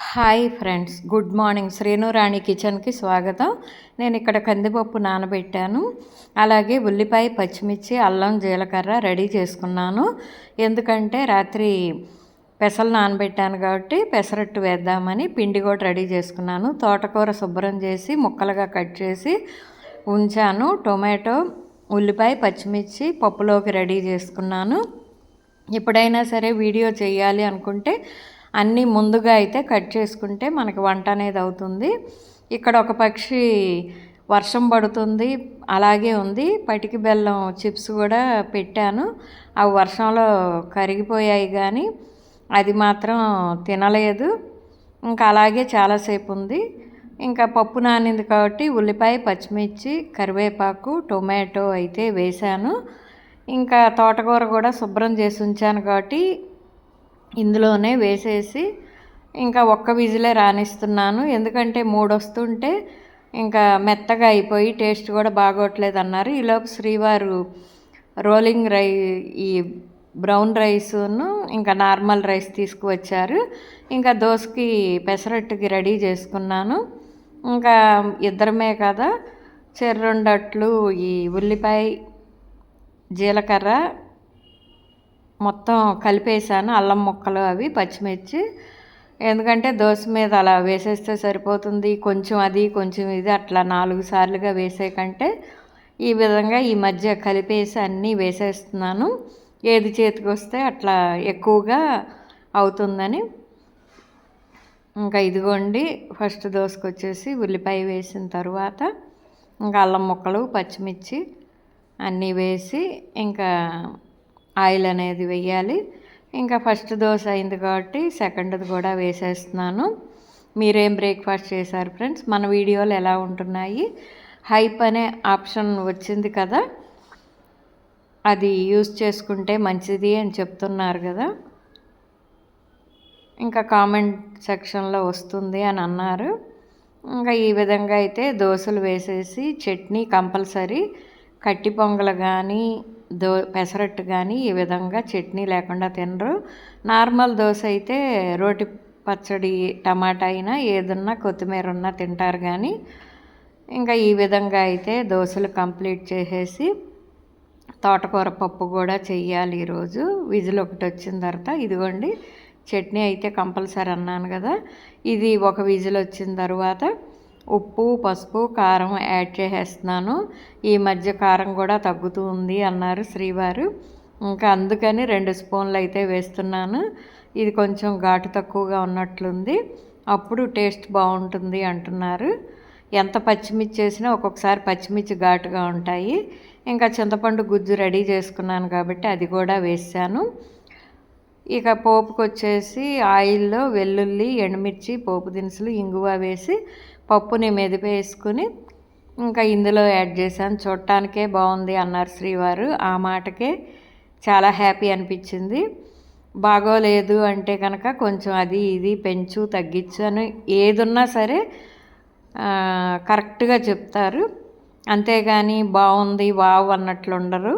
Hi friends good morning. Srinurani కిచెన్కి స్వాగతం. నేను ఇక్కడ కందిపప్పు నానబెట్టాను. అలాగే ఉల్లిపాయ పచ్చిమిర్చి అల్లం జీలకర్ర రెడీ చేసుకున్నాను. ఎందుకంటే రాత్రి పెసలు నానబెట్టాను కాబట్టి పెసరట్టు వేద్దామని పిండి కూడా రెడీ చేసుకున్నాను. తోటకూర శుభ్రం చేసి ముక్కలుగా కట్ చేసి ఉంచాను. టొమాటో ఉల్లిపాయ పచ్చిమిర్చి పప్పులోకి రెడీ చేసుకున్నాను. ఎప్పుడైనా సరే వీడియో చేయాలి అనుకుంటే అన్నీ ముందుగా అయితే కట్ చేసుకుంటే మనకి వంట అనేది అవుతుంది. ఇక్కడ ఒక పక్షి వర్షం పడుతుంది అలాగే ఉంది. పటికి బెల్లం చిప్స్ కూడా పెట్టాను. అవి వర్షంలో కరిగిపోయాయి కానీ అది మాత్రం తినలేదు. ఇంకా అలాగే చాలాసేపు ఉంది. ఇంకా పప్పు నానింది కాబట్టి ఉల్లిపాయ పచ్చిమిర్చి కరివేపాకు టొమాటో అయితే వేశాను. ఇంకా తోటకూర కూడా శుభ్రం చేసి ఉంచాను కాబట్టి ఇందులోనే వేసేసి ఇంకా ఒక్క విజిలే రాణిస్తున్నాను ఎందుకంటే మూడు వస్తుంటే ఇంకా మెత్తగా అయిపోయి టేస్ట్ కూడా బాగోట్లేదు అన్నారు ఈలోపు శ్రీవారు రోలింగ్ రై ఈ బ్రౌన్ రైస్ను ఇంకా నార్మల్ రైస్ తీసుకువచ్చారు. ఇంకా దోశకి పెసరట్టుకి రెడీ చేసుకున్నాను. ఇంకా ఇద్దరమే కదా చెర్రుండట్లు ఈ ఉల్లిపాయ జీలకర్ర మొత్తం కలిపేసాను. అల్లం ముక్కలు అవి పచ్చిమిర్చి. ఎందుకంటే దోశ మీద అలా వేసేస్తే సరిపోతుంది. కొంచెం అది కొంచెం ఇది అట్లా నాలుగు సార్లుగా వేసే కంటే ఈ విధంగా ఈ మధ్య కలిపేసి అన్నీ వేసేస్తున్నాను. ఏది చేతికి వస్తే అట్లా ఎక్కువగా అవుతుందని. ఇంకా ఇదిగోండి ఫస్ట్ దోశకు వచ్చేసి ఉల్లిపాయ వేసిన తర్వాత ఇంకా అల్లం ముక్కలు పచ్చిమిర్చి అన్నీ వేసి ఇంకా ఆయిల్ అనేది వేయాలి ఇంకా ఫస్ట్ దోశ అయింది కాబట్టి సెకండ్ది కూడా వేసేస్తున్నాను. మీరేం బ్రేక్ఫాస్ట్ చేశారు ఫ్రెండ్స్? మన వీడియోలు ఎలా ఉంటున్నాయి? హైప్ అనే ఆప్షన్ వచ్చింది కదా? అది యూస్ చేసుకుంటే మంచిది అని చెప్తున్నారు కదా? ఇంకా కామెంట్ సెక్షన్లో వస్తుంది అని అన్నారు. ఇంకా ఈ విధంగా అయితే దోశలు వేసేసి చట్నీ కంపల్సరీ కట్టి పొంగలు కానీ దో పెసరట్టు కానీ ఈ విధంగా చట్నీ లేకుండా తినరు. నార్మల్ దోశ అయితే రోటి పచ్చడి టమాటా అయినా ఏదన్నా కొత్తిమీర ఉన్నా తింటారు కానీ ఇంకా ఈ విధంగా అయితే దోశలు కంప్లీట్ చేసేసి తోటకూర పప్పు కూడా చెయ్యాలి ఈరోజు. విజిల్ ఒకటి వచ్చిన తర్వాత ఇదిగోండి చట్నీ అయితే కంపల్సరీ అన్నాను కదా ఇది ఒక విజిల్ వచ్చిన తర్వాత ఉప్పు పసుపు కారం యాడ్ చేసేస్తున్నాను. ఈ మధ్య కారం కూడా తగ్గుతూ ఉంది అన్నారు శ్రీవారు. ఇంకా అందుకని రెండు స్పూన్లు అయితే వేస్తున్నాను. ఇది కొంచెం ఘాటు తక్కువగా ఉన్నట్లుంది. అప్పుడు టేస్ట్ బాగుంటుంది అంటున్నారు. ఎంత పచ్చిమిర్చి వేసినా ఒక్కొక్కసారి పచ్చిమిర్చి ఘాటుగా ఉంటాయి. ఇంకా చింతపండు గుజ్జు రెడీ చేసుకున్నాను కాబట్టి అది కూడా వేసాను. ఇక పోపుకొచ్చేసి ఆయిల్లో వెల్లుల్లి ఎండుమిర్చి పోపు దినుసులు ఇంగువ వేసి పప్పుని మెదిపేసుకుని ఇంకా ఇందులో యాడ్ చేశాను. చూడటానికే బాగుంది అన్నారు శ్రీవారు. ఆ మాటకే చాలా హ్యాపీ అనిపించింది. బాగోలేదు అంటే కనుక కొంచెం అది ఇది పెంచు తగ్గించు అని ఏదున్నా సరే కరెక్ట్గా చెప్తారు. అంతేగాని బాగుంది వావ్ అన్నట్లు ఉండరు